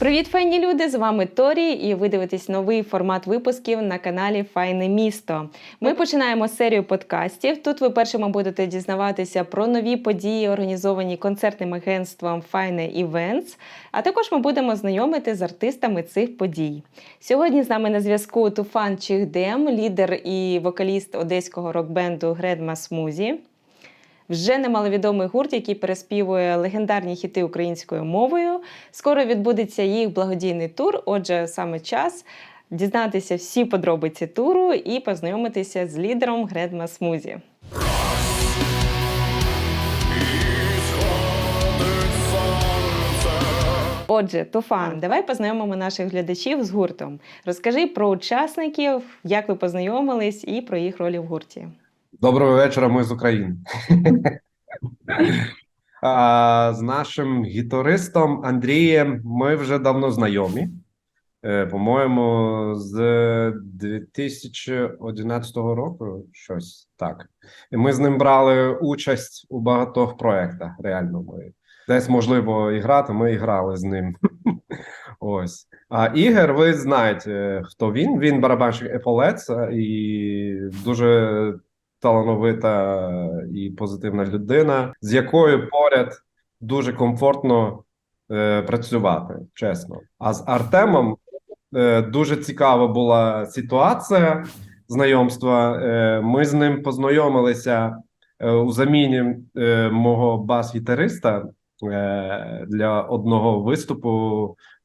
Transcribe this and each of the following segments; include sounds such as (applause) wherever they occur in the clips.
Привіт, файні люди! З вами Торі, і ви дивитесь новий формат випусків на каналі Файне місто. Ми починаємо серію подкастів. Тут ви першими будете дізнаватися про нові події, організовані концертним агентством Файне Івентс. А також ми будемо знайомити з артистами цих подій. Сьогодні з нами на зв'язку Туфан Чихдем, лідер і вокаліст одеського рок-бенду Гредма Смузі. Вже немаловідомий гурт, який переспівує легендарні хіти українською мовою. Скоро відбудеться їх благодійний тур. Отже, саме час дізнатися всі подробиці туру і познайомитися з лідером Гредма Смузі. Отже, Туфан, давай познайомимо наших глядачів з гуртом. Розкажи про учасників, як ви познайомились, і про їх ролі в гурті. Доброго вечора, ми з України. (laughs) А, З нашим гітаристом Андрієм ми вже давно знайомі. Е, По-моєму, з 2011 року щось так. І ми з ним брали участь у багатьох проєктах. Реально, ми десь можливо і грати. Ми і грали з ним. (laughs) Ось. А Ігор, ви знаєте, хто він? Він барабанщик Еполец і дуже талановита і позитивна людина, з якою поряд дуже комфортно е, працювати, чесно. А з Артемом е, дуже цікава була ситуація знайомства. Е, ми з ним познайомилися е, у заміні е, мого бас-гітариста для одного виступу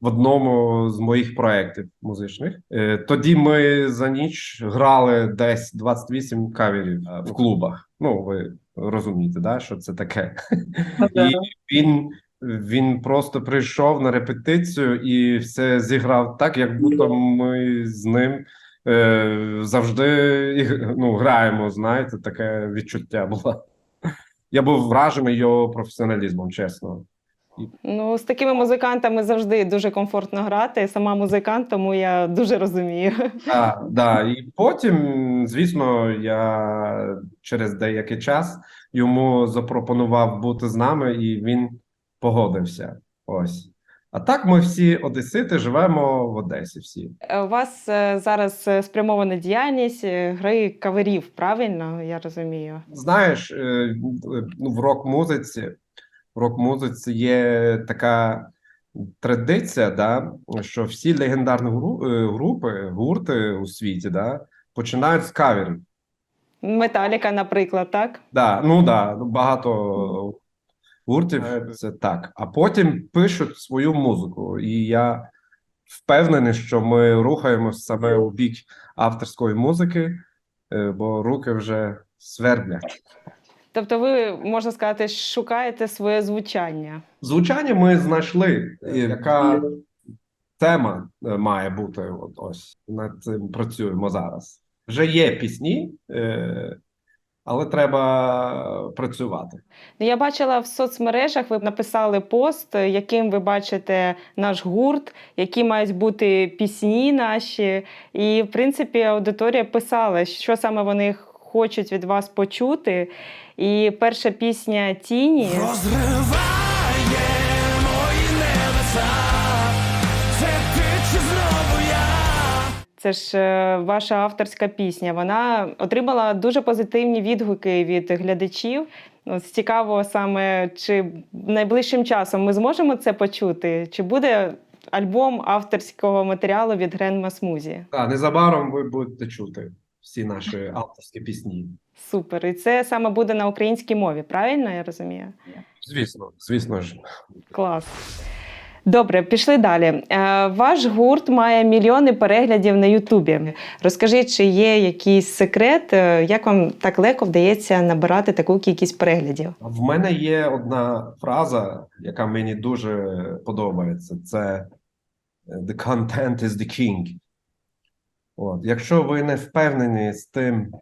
в одному з моїх проєктів музичних. Е, Тоді ми за ніч грали десь 28 каверів е, в клубах. Ну, ви розумієте, да, що це таке. І він, він просто прийшов на репетицію і все зіграв так, як будто ми з ним е, завжди ну, граємо. Знаєте, таке відчуття було. Я був вражений його професіоналізмом, чесно. Ну, з такими музикантами завжди дуже комфортно грати. Сама музикант, тому я дуже розумію. Так, да. І потім, звісно, я через деякий час йому запропонував бути з нами, і він погодився. Ось. А так ми всі одесити живемо в Одесі. Всі. Е, У вас е, зараз е, спрямована діяльність гри каверів, правильно я розумію? Знаєш, ну, в рок-музиці, в рок-музиці є така традиція, да, що всі легендарні групи, гурти у світі, да, починають з каверів. Металіка, наприклад, так? Да, ну да, багато гуртів це так. А потім пишуть свою музику. І я впевнений, що ми рухаємося саме у бік авторської музики, е, бо руки вже сверблять. Тобто, ви можна сказати, шукаєте своє звучання. Звучання ми знайшли, яка тема е, має бути. От ось над цим працюємо зараз. Вже є пісні, е, але треба працювати. Ну, Я бачила в соцмережах, ви написали пост, е, яким ви бачите наш гурт, які мають бути пісні наші. І, в принципі, аудиторія писала, що саме вони хочуть від вас почути. І перша пісня Тіні. Розриває Це ж е, ваша авторська пісня. Вона отримала дуже позитивні відгуки від глядачів. Ось цікаво саме, чи найближчим часом ми зможемо це почути? Чи буде альбом авторського матеріалу від Гренма Смузі? Так, незабаром ви будете чути всі наші авторські пісні. Супер. І це саме буде на українській мові, правильно я розумію? Звісно, звісно ж. Клас. Добре, пішли далі. Е, Ваш гурт має мільйони переглядів на Ютубі. Розкажи, чи є якийсь секрет, е, як вам так легко вдається набирати таку кількість переглядів? В мене є одна фраза, яка мені дуже подобається. Це е, The content is the king. От. Якщо ви не впевнені з тим,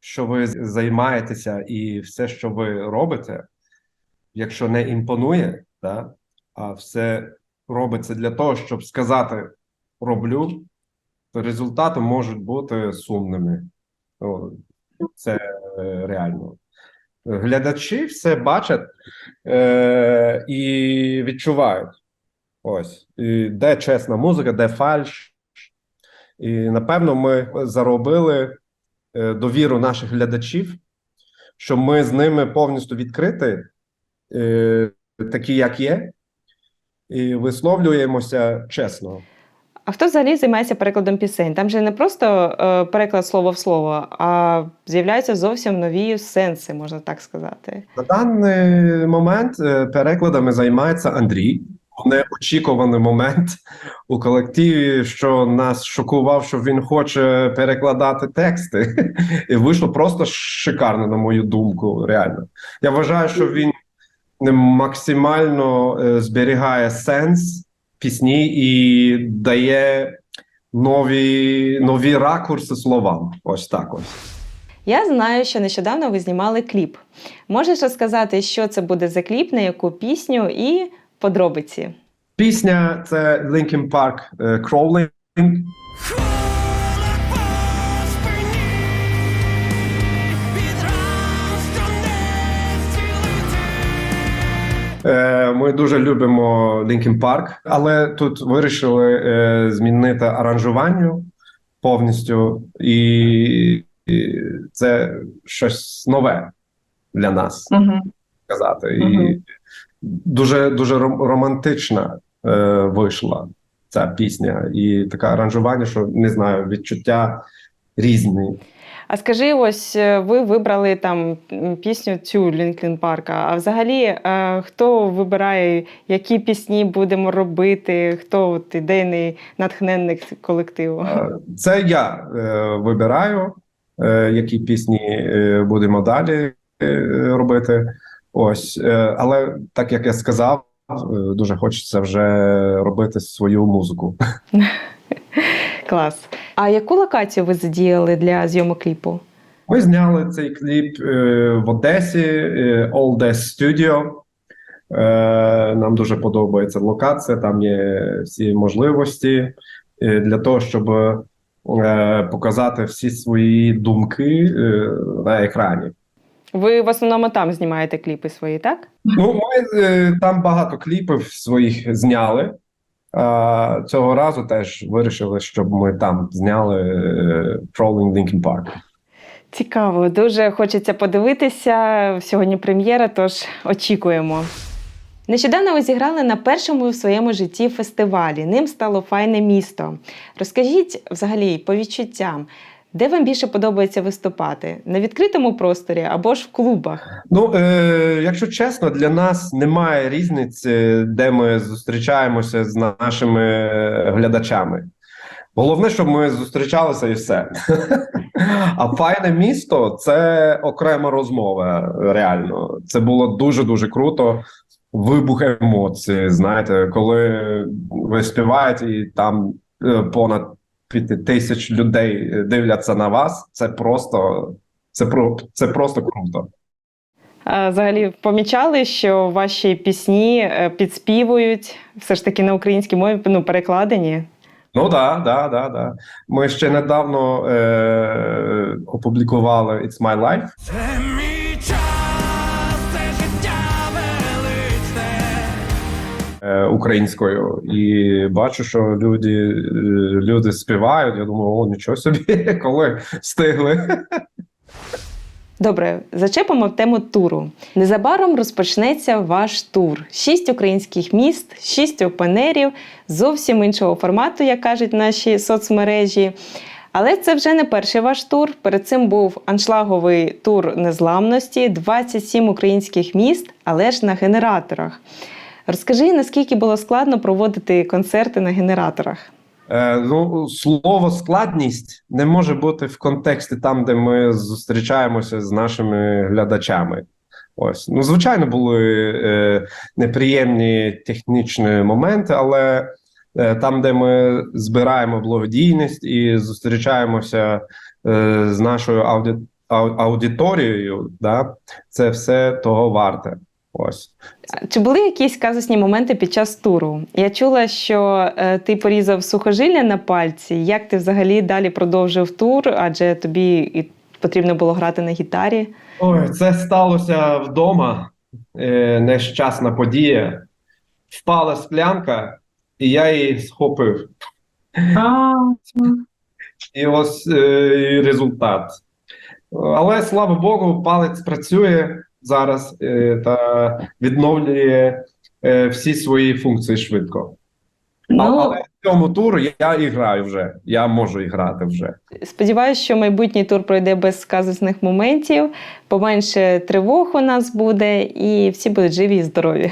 що ви займаєтеся і все, що ви робите, якщо не імпонує, да, а все робиться для того, щоб сказати роблю, то результати можуть бути сумними. Це е, реально. Глядачі все бачать е, і відчувають. Ось. І де чесна музика, де фальш. І напевно ми заробили е, довіру наших глядачів, що ми з ними повністю відкриті, е, такі, як є, і висловлюємося чесно. А хто взагалі займається перекладом пісень? Там же не просто е, переклад слово в слово, а з'являються зовсім нові сенси, можна так сказати. На даний момент е, перекладами займається Андрій. Неочікуваний момент у колективі, що нас шокував, що він хоче перекладати тексти, (laughs) і вийшло просто шикарно, на мою думку. Реально, я вважаю, що він максимально е, зберігає сенс пісні і дає нові, нові ракурси словам. Ось так ось. Я знаю, що нещодавно ви знімали кліп. Можеш розказати, що це буде за кліп, на яку пісню і подробиці? Пісня це Linkin Park е, Crawling. Ми дуже любимо Linkin Park, але тут вирішили е, змінити аранжування повністю, і, і це щось нове для нас сказати. І Мгм. дуже дуже ром- романтична е, вийшла ця пісня, і таке аранжування, що не знаю, відчуття різні. А скажи, ось е, ви вибрали там пісню цю Лінклін Парка. А взагалі, е, хто вибирає, які пісні будемо робити? Хто от ідейний натхненник колективу? Е, Це я вибираю, які пісні будемо далі робити. Ось, але так як я сказав, дуже хочеться вже робити свою музику. (laughs) Клас. А яку локацію ви задіяли для зйомок кліпу? Ми зняли цей кліп е, в Одесі, е, All Des Studio. Е, Нам дуже подобається локація, там є всі можливості е, для того, щоб е, показати всі свої думки е, на екрані. Ви в основному там знімаєте кліпи свої, так? Ну, ми е, там багато кліпів своїх зняли. Цього разу теж вирішили, щоб ми там зняли е, Trolling Linkin Park. Цікаво, дуже хочеться подивитися. Сьогодні прем'єра, тож очікуємо. Нещодавно ви зіграли на першому в своєму житті фестивалі. Ним стало файне місто. Розкажіть взагалі по відчуттям, де вам більше подобається виступати? На відкритому просторі або ж в клубах? Ну, е, якщо чесно, для нас немає різниці, де ми зустрічаємося з нашими глядачами. Головне, щоб ми зустрічалися і все. (laughs) А файне місто це окрема розмова. Реально, це було дуже дуже круто. Вибух емоцій. Знаєте, коли ви співаєте, і там е, понад тисяч людей дивляться на вас. Це просто це про це просто круто. Взагалі помічали, що ваші пісні е, підспівують все ж таки на українській мові, ну перекладені. Ну да, да, да, да. Ми ще недавно е- опублікували It's My Life. Українською, і бачу, що люди, е, люди співають. Я думаю, о, нічого собі, (laughs) коли встигли. Добре, зачепимо тему туру. Незабаром розпочнеться ваш тур. Шість українських міст, шість опенерів, зовсім іншого формату, як кажуть наші соцмережі. Але це вже не перший ваш тур. Перед цим був аншлаговий тур незламності, 27 українських міст, але ж на генераторах. Розкажи, наскільки було складно проводити концерти на генераторах? Е, ну, слово складність не може бути в контексті там, де ми зустрічаємося з нашими глядачами. Ось, ну, звичайно, були е, неприємні технічні моменти, але е, там, де ми збираємо благодійність і зустрічаємося е, з нашою ауді... ау- аудиторією, да, це все того варте. Ось. Чи були якісь казусні моменти під час туру? Я чула, що е, ти порізав сухожилля на пальці. Як ти взагалі далі продовжив тур? Адже тобі і потрібно було грати на гітарі. Ой, це сталося вдома. Е, нещасна подія. Впала склянка, і я її схопив. І ось е, результат. Але слава Богу, палець працює зараз е, та відновлює е, всі свої функції швидко. Ну, Але в цьому туру я і граю вже. Я можу і грати вже. Сподіваюсь, що майбутній тур пройде без казусних моментів, поменше тривог у нас буде, і всі будуть живі і здорові.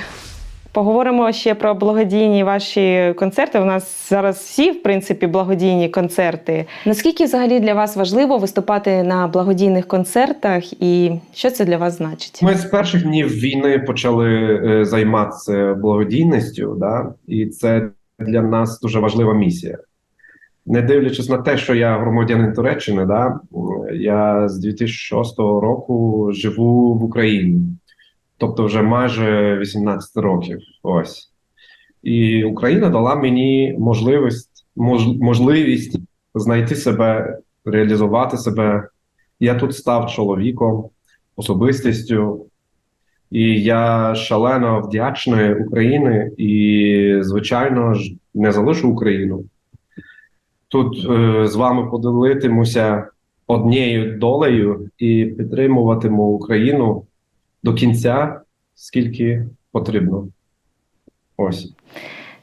Поговоримо ще про благодійні ваші концерти. У нас зараз всі, в принципі, благодійні концерти. Наскільки взагалі для вас важливо виступати на благодійних концертах, і що це для вас значить? Ми з перших днів війни почали е, займатися благодійністю, да? і це для нас дуже важлива місія. Не дивлячись на те, що я громадянин Туреччини, да? я з 2006 року живу в Україні, тобто вже майже 18 років. Ось. І Україна дала мені можливість, мож, можливість знайти себе, реалізувати себе. Я тут став чоловіком, особистістю, і я шалено вдячний Україні і, звичайно ж, не залишу Україну. Тут е, з вами поділитимуся однією долею і підтримуватиму Україну до кінця, скільки потрібно. Ось.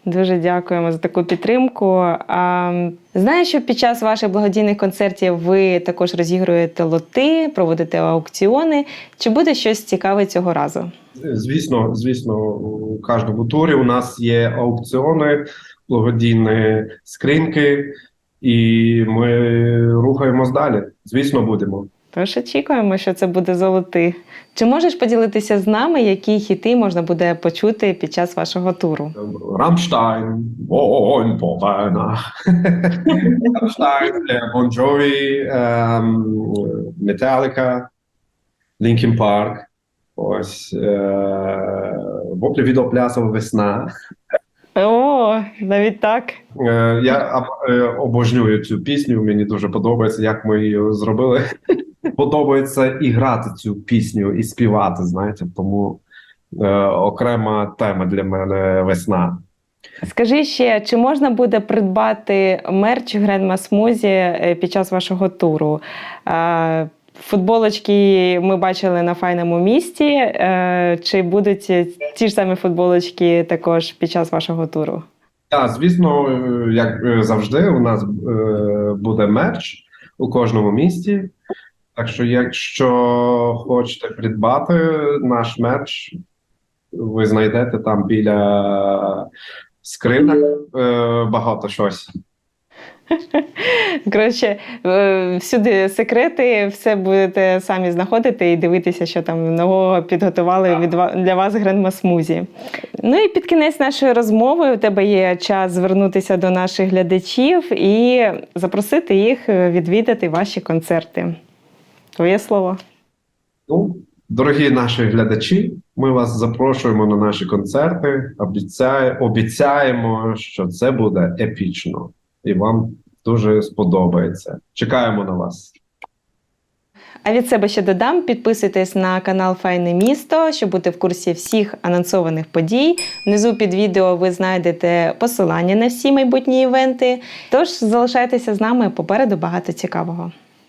Дуже дякуємо за таку підтримку. А, знаю, що під час ваших благодійних концертів ви також розігруєте лоти, проводите аукціони. Чи буде щось цікаве цього разу? Звісно, звісно, у кожному турі у нас є аукціони, благодійні скриньки, і ми рухаємось далі. Звісно, будемо. Тож очікуємо, що це буде золоти. Чи можеш поділитися з нами, які хіти можна буде почути під час вашого туру? Рамштайн, Вогонь Повена, Рамштайн, Бон Джові, Металіка, Лінкін Парк. Ось е, воплі відеоплясова весна. О, навіть так. Е, Я е, обожнюю цю пісню. Мені дуже подобається, як ми її зробили. (laughs) Подобається і грати цю пісню, і співати. Знаєте, тому е, окрема тема для мене весна. Скажи ще, чи можна буде придбати мерч Гренма Смузі під час вашого туру? Футболочки ми бачили на файному місті. Е, Чи будуть ті ж самі футболочки також під час вашого туру? Так, звісно, е, як е, завжди, у нас буде мерч у кожному місті. Так що, якщо хочете придбати наш мерч, ви знайдете там біля скринок багато щось. (laughs) Коротше, е, всюди секрети, все будете самі знаходити і дивитися, що там нового підготували від для вас Гренма Смузі. Ну і під кінець нашої розмови у тебе є час звернутися до наших глядачів і запросити їх е, відвідати ваші концерти. Твоє слово. Ну, дорогі наші глядачі, ми вас запрошуємо на наші концерти. Обіцяє, обіцяємо, що це буде епічно і вам дуже сподобається. Чекаємо на вас. А від себе ще додам: підписуйтесь на канал Файне місто, щоб бути в курсі всіх анонсованих подій. Внизу під відео ви знайдете посилання на всі майбутні івенти. Тож залишайтеся з нами попереду багато цікавого.